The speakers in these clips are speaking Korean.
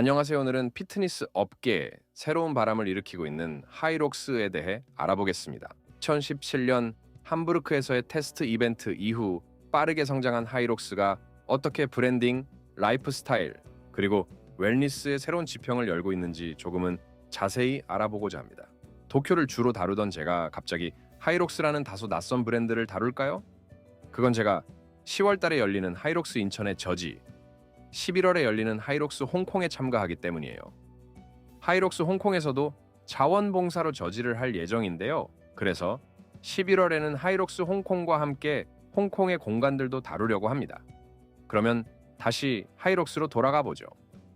안녕하세요. 오늘은 피트니스 업계에 새로운 바람을 일으키고 있는 하이록스에 대해 알아보겠습니다. 2017년 함부르크에서의 테스트 이벤트 이후 빠르게 성장한 하이록스가 어떻게 브랜딩, 라이프 스타일, 그리고 웰니스의 새로운 지평을 열고 있는지 조금은 자세히 알아보고자 합니다. 도쿄를 주로 다루던 제가 갑자기 하이록스라는 다소 낯선 브랜드를 다룰까요? 그건 제가 10월 달에 열리는 하이록스 인천의 저지, 11월에 열리는 하이록스 홍콩에 참가하기 때문이에요. 하이록스 홍콩에서도 자원봉사로 저지를 할 예정인데요. 그래서 11월에는 하이록스 홍콩과 함께 홍콩의 공간들도 다루려고 합니다. 그러면 다시 하이록스로 돌아가 보죠.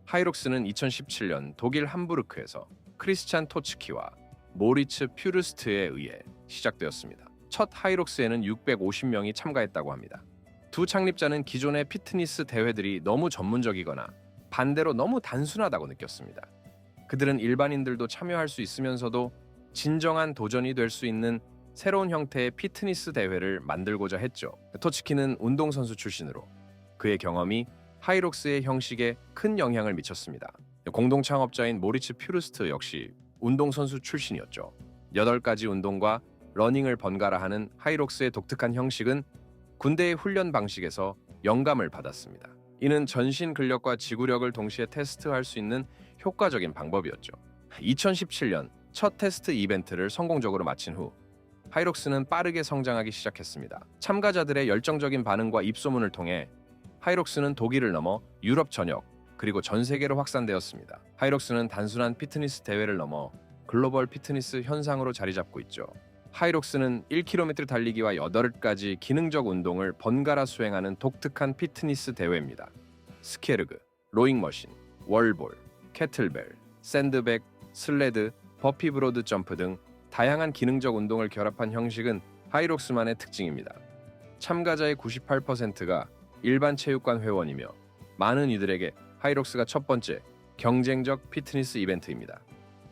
하이록스는 2017년 독일 함부르크에서 크리스찬 토츠키와 모리츠 퓨르스트에 의해 시작되었습니다. 첫 하이록스에는 650명이 참가했다고 합니다. 두 창립자는 기존의 피트니스 대회들이 너무 전문적이거나 반대로 너무 단순하다고 느꼈습니다. 그들은 일반인들도 참여할 수 있으면서도 진정한 도전이 될 수 있는 새로운 형태의 피트니스 대회를 만들고자 했죠. 토치키는 운동선수 출신으로 그의 경험이 하이록스의 형식에 큰 영향을 미쳤습니다. 공동 창업자인 모리츠 퓨르스트 역시 운동선수 출신이었죠. 8가지 운동과 러닝을 번갈아 하는 하이록스의 독특한 형식은 군대의 훈련 방식에서 영감을 받았습니다. 이는 전신 근력과 지구력을 동시에 테스트할 수 있는 효과적인 방법이었죠. 2017년 첫 테스트 이벤트를 성공적으로 마친 후 하이록스는 빠르게 성장하기 시작했습니다. 참가자들의 열정적인 반응과 입소문을 통해 하이록스는 독일을 넘어 유럽 전역 그리고 전 세계로 확산되었습니다. 하이록스는 단순한 피트니스 대회를 넘어 글로벌 피트니스 현상으로 자리 잡고 있죠. 하이록스는 1km 달리기와 8가지 기능적 운동을 번갈아 수행하는 독특한 피트니스 대회입니다. 스케르그, 로잉머신, 월볼, 캐틀벨, 샌드백, 슬레드, 버피브로드 점프 등 다양한 기능적 운동을 결합한 형식은 하이록스만의 특징입니다. 참가자의 98%가 일반 체육관 회원이며 많은 이들에게 하이록스가 첫 번째 경쟁적 피트니스 이벤트입니다.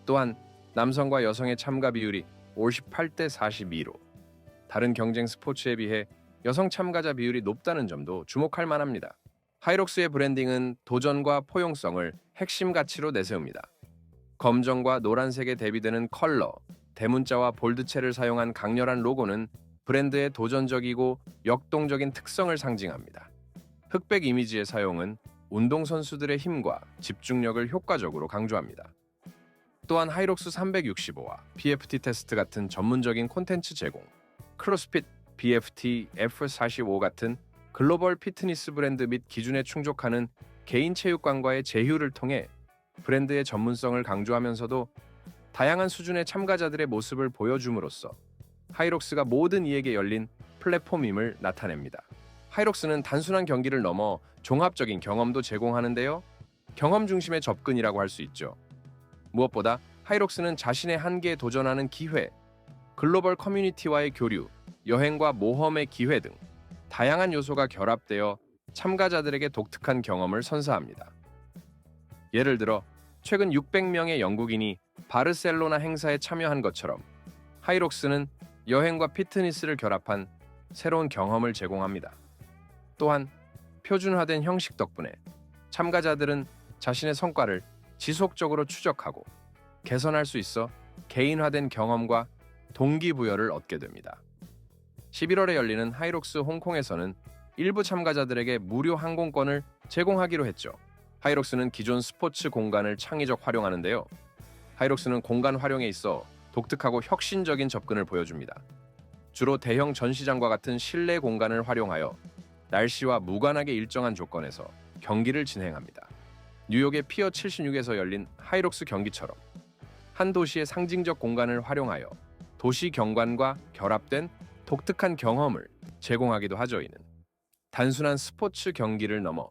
또한 남성과 여성의 참가 비율이 58대 42로 다른 경쟁 스포츠에 비해 여성 참가자 비율이 높다는 점도 주목할 만합니다. 하이록스의 브랜딩은 도전과 포용성을 핵심 가치로 내세웁니다. 검정과 노란색에 대비되는 컬러, 대문자와 볼드체를 사용한 강렬한 로고는 브랜드의 도전적이고 역동적인 특성을 상징합니다. 흑백 이미지의 사용은 운동선수들의 힘과 집중력을 효과적으로 강조합니다. 또한 하이록스 365와 BFT 테스트 같은 전문적인 콘텐츠 제공, 크로스핏 BFT F45 같은 글로벌 피트니스 브랜드 및 기준에 충족하는 개인 체육관과의 제휴를 통해 브랜드의 전문성을 강조하면서도 다양한 수준의 참가자들의 모습을 보여줌으로써 하이록스가 모든 이에게 열린 플랫폼임을 나타냅니다. 하이록스는 단순한 경기를 넘어 종합적인 경험도 제공하는데요. 경험 중심의 접근이라고 할 수 있죠. 무엇보다 하이록스는 자신의 한계에 도전하는 기회, 글로벌 커뮤니티와의 교류, 여행과 모험의 기회 등 다양한 요소가 결합되어 참가자들에게 독특한 경험을 선사합니다. 예를 들어 최근 600명의 영국인이 바르셀로나 행사에 참여한 것처럼 하이록스는 여행과 피트니스를 결합한 새로운 경험을 제공합니다. 또한 표준화된 형식 덕분에 참가자들은 자신의 성과를 지속적으로 추적하고 개선할 수 있어 개인화된 경험과 동기부여를 얻게 됩니다. 11월에 열리는 하이록스 홍콩에서는 일부 참가자들에게 무료 항공권을 제공하기로 했죠. 하이록스는 기존 스포츠 공간을 창의적 활용하는데요. 하이록스는 공간 활용에 있어 독특하고 혁신적인 접근을 보여줍니다. 주로 대형 전시장과 같은 실내 공간을 활용하여 날씨와 무관하게 일정한 조건에서 경기를 진행합니다. 뉴욕의 피어 76에서 열린 하이록스 경기처럼 한 도시의 상징적 공간을 활용하여 도시 경관과 결합된 독특한 경험을 제공하기도 하죠. 이는 단순한 스포츠 경기를 넘어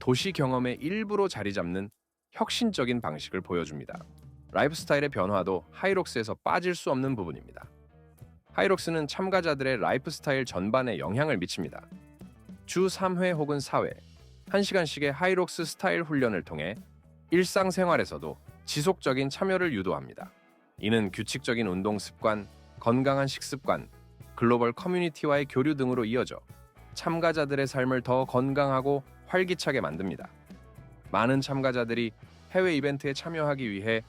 도시 경험의 일부로 자리 잡는 혁신적인 방식을 보여줍니다. 라이프 스타일의 변화도 하이록스에서 빠질 수 없는 부분입니다. 하이록스는 참가자들의 라이프 스타일 전반에 영향을 미칩니다. 주 3회 혹은 4회, 1시간씩의 하이록스 스타일 훈련을 통해 일상생활에서도 지속적인 참여를 유도합니다. 이는 규칙적인 운동 습관, 건강한 식습관, 글로벌 커뮤니티와의 교류 등으로 이어져 참가자들의 삶을 더 건강하고 활기차게 만듭니다. 많은 참가자들이 해외 이벤트에 참여하기 위해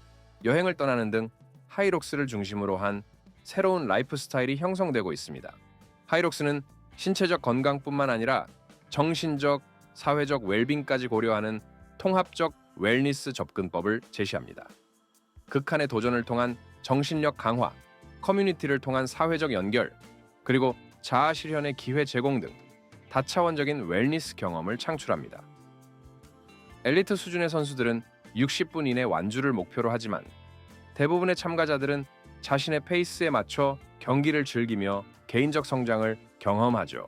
여행을 떠나는 등 하이록스를 중심으로 한 새로운 라이프 스타일이 형성되고 있습니다. 하이록스는 신체적 건강뿐만 아니라 정신적, 사회적 웰빙까지 고려하는 통합적 웰니스 접근법을 제시합니다. 극한의 도전을 통한 정신력 강화, 커뮤니티를 통한 사회적 연결, 그리고 자아 실현의 기회 제공 등 다차원적인 웰니스 경험을 창출합니다. 엘리트 수준의 선수들은 60분 이내 완주를 목표로 하지만 대부분의 참가자들은 자신의 페이스에 맞춰 경기를 즐기며 개인적 성장을 경험하죠.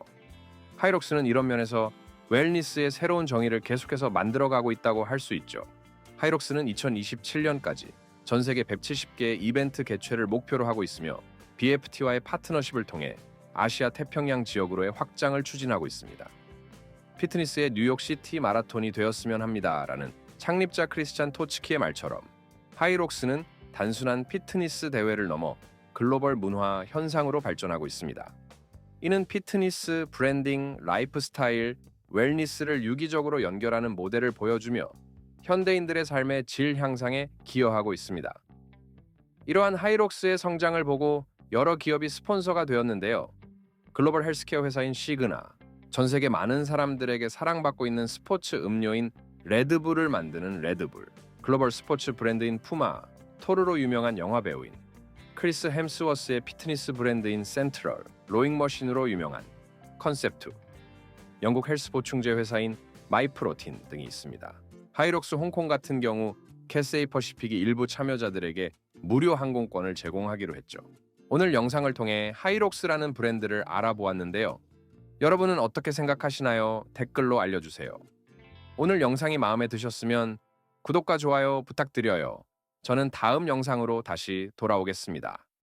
하이록스는 이런 면에서 웰니스의 새로운 정의를 계속해서 만들어가고 있다고 할 수 있죠. 하이록스는 2027년까지 전 세계 170개의 이벤트 개최를 목표로 하고 있으며 BFT와의 파트너십을 통해 아시아 태평양 지역으로의 확장을 추진하고 있습니다. 피트니스의 뉴욕 시티 마라톤이 되었으면 합니다라는 창립자 크리스찬 토츠키의 말처럼 하이록스는 단순한 피트니스 대회를 넘어 글로벌 문화 현상으로 발전하고 있습니다. 이는 피트니스, 브랜딩, 라이프 스타일, 웰니스를 유기적으로 연결하는 모델을 보여주며 현대인들의 삶의 질 향상에 기여하고 있습니다. 이러한 하이록스의 성장을 보고 여러 기업이 스폰서가 되었는데요. 글로벌 헬스케어 회사인 시그나, 전 세계 많은 사람들에게 사랑받고 있는 스포츠 음료인 레드불을 만드는 레드불, 글로벌 스포츠 브랜드인 푸마, 토르로 유명한 영화 배우인 크리스 햄스워스의 피트니스 브랜드인 센트럴, 로잉머신으로 유명한 컨셉2, 영국 헬스 보충제 회사인 마이프로틴 등이 있습니다. 하이록스 홍콩 같은 경우 캐세이 퍼시픽이 일부 참여자들에게 무료 항공권을 제공하기로 했죠. 오늘 영상을 통해 하이록스라는 브랜드를 알아보았는데요. 여러분은 어떻게 생각하시나요? 댓글로 알려주세요. 오늘 영상이 마음에 드셨으면 구독과 좋아요 부탁드려요. 저는 다음 영상으로 다시 돌아오겠습니다.